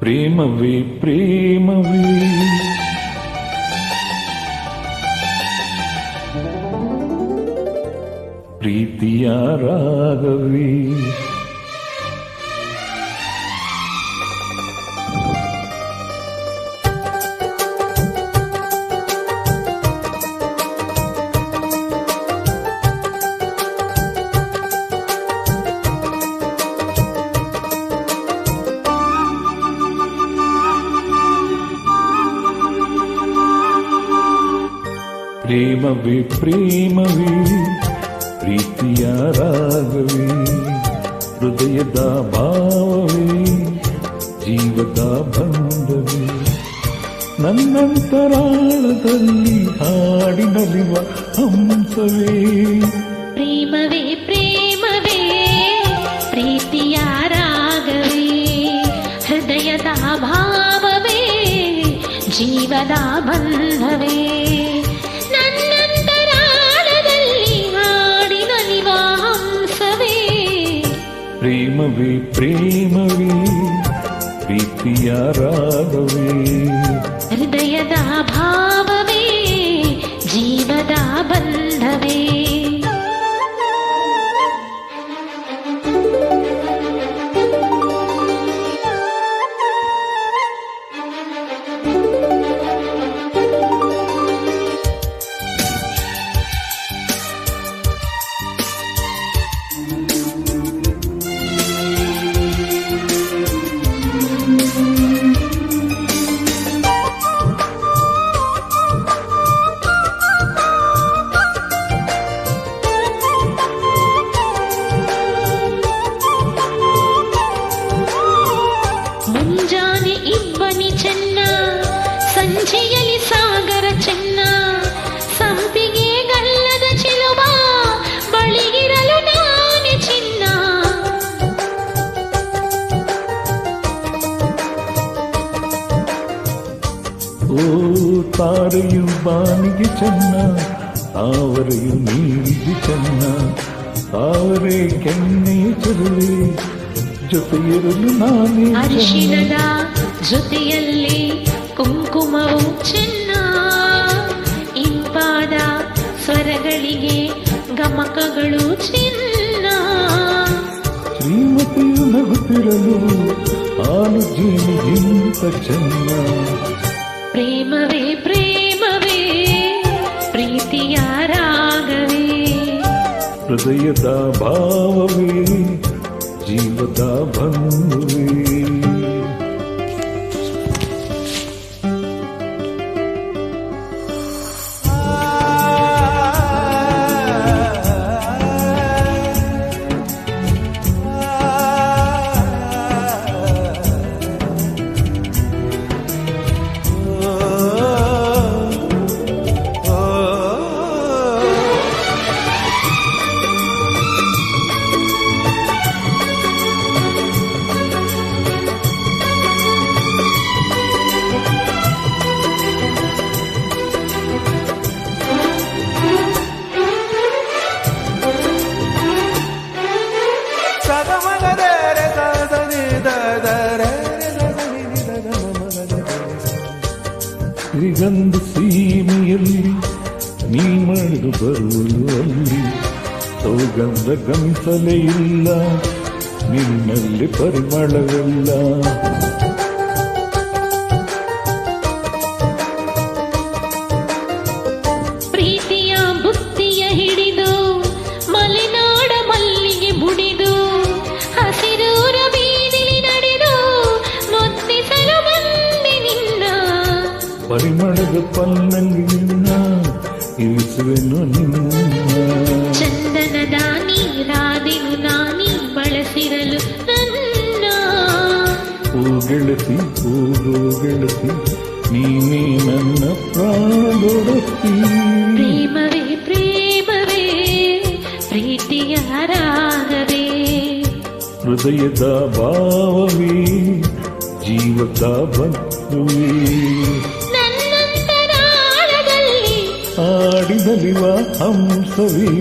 ప్రేమవి ప్రేమవి. ప్రీతియా రాగవి ಪ್ರೇಮವೇ ಪ್ರೇಮವೇ ಪ್ರೀತಿಯ ರಾಗವೇ ಹೃದಯದ ಭಾವವೇ ಜೀವದ ಬಂಧವೇ ನನ್ನಂತರಾಳದಲ್ಲಿ ಹಾಡಿನಲಿವ ಹಂಸವೇ ಪ್ರೇಮವೇ ಪ್ರೇಮವೇ ಪ್ರೀತಿಯ ರಾಗವೇ ಹೃದಯದ ಭಾವವೇ ಜೀವದ ಬಂಧವೇ ప్రేమవి ప్రేమవి ప్రీతియ రాగవే హృదయదా భావవే జీవదా బంధ ಸಂಜೆಯಲ್ಲಿ ಸಾಗರ ಚೆನ್ನ ಸಂಪಿಗೆ ಗಲ್ಲದ ಚಿಲುಮ ಬಳಿಗಿರಲು ನಾನೇ ಚಿನ್ನ ಓ ತಾರೆಯು ಬಾನಿಗೆ ಚೆನ್ನ ತಾವರೆಯು ನೀರಿಗೆ ಚೆನ್ನ ತಾವರೆ ಕೆನ್ನೆಯ ಚೆಲುವೆ ಜೊತೆಯಿರಲು ನಾನೇ ಚೆನ್ನ. ಅರಿಶಿಣದ ಜೊತೆಯಲ್ಲಿ ಕುಂಕುಮವು ಚೆನ್ನ. ಇಂಪಾದ ಸ್ವರಗಳಿಗೆ ಗಮಕಗಳು ಚಿನ್ನ. ಶ್ರೀಮತಿಯು ನಗುತ್ತಿರಲು ಆಲು ಜೇನಿಗಿಂತ ಚೆನ್ನ. ಪ್ರೇಮವೇ ಪ್ರೇಮವೇ ಪ್ರೀತಿಯ ರಾಗವೇ. ಹೃದಯದ ಭಾವವೇ ಜೀವದ ಬಂಧುವೇ. ಶ್ರೀಗಂಧ ಸೀಮೆಯಲ್ಲಿ ನೀ ಮಾಡಿದು ಬರುವಳು ಅಲ್ಲಿ ಸೌಗಂಧ ಗಮಿಸಲೇ ಇಲ್ಲ ನಿನ್ನಲ್ಲಿ ಪರಿಮಳವಿಲ್ಲ ಪರಿಮಳದ ಪಲ್ಲಲ್ಲಿ ನಿನ್ನ ಇರಿಸುವೆನು ನಿನ್ನ. ಚಂದನದ ನೀರಾದೆನು ನಾನಿ ಬಳಸಿರಲು ನನ್ನ. ಓ ಗೆಳತಿ ಓ ಗೆಳತಿ ನೀನೇ ನನ್ನ ಪ್ರಾಣದೊಡತಿ. ಪ್ರೇಮವೇ ಪ್ರೇಮವೇ ಪ್ರೀತಿಯ ರಾಗವೇ. ಹೃದಯದ ಭಾವವೇ ಜೀವದ ಬಂಧುವೇ ನನ್ನಂತರಾಳದಲ್ಲಿ ಆಡಿದಲಿವ ಹಂಸವೇ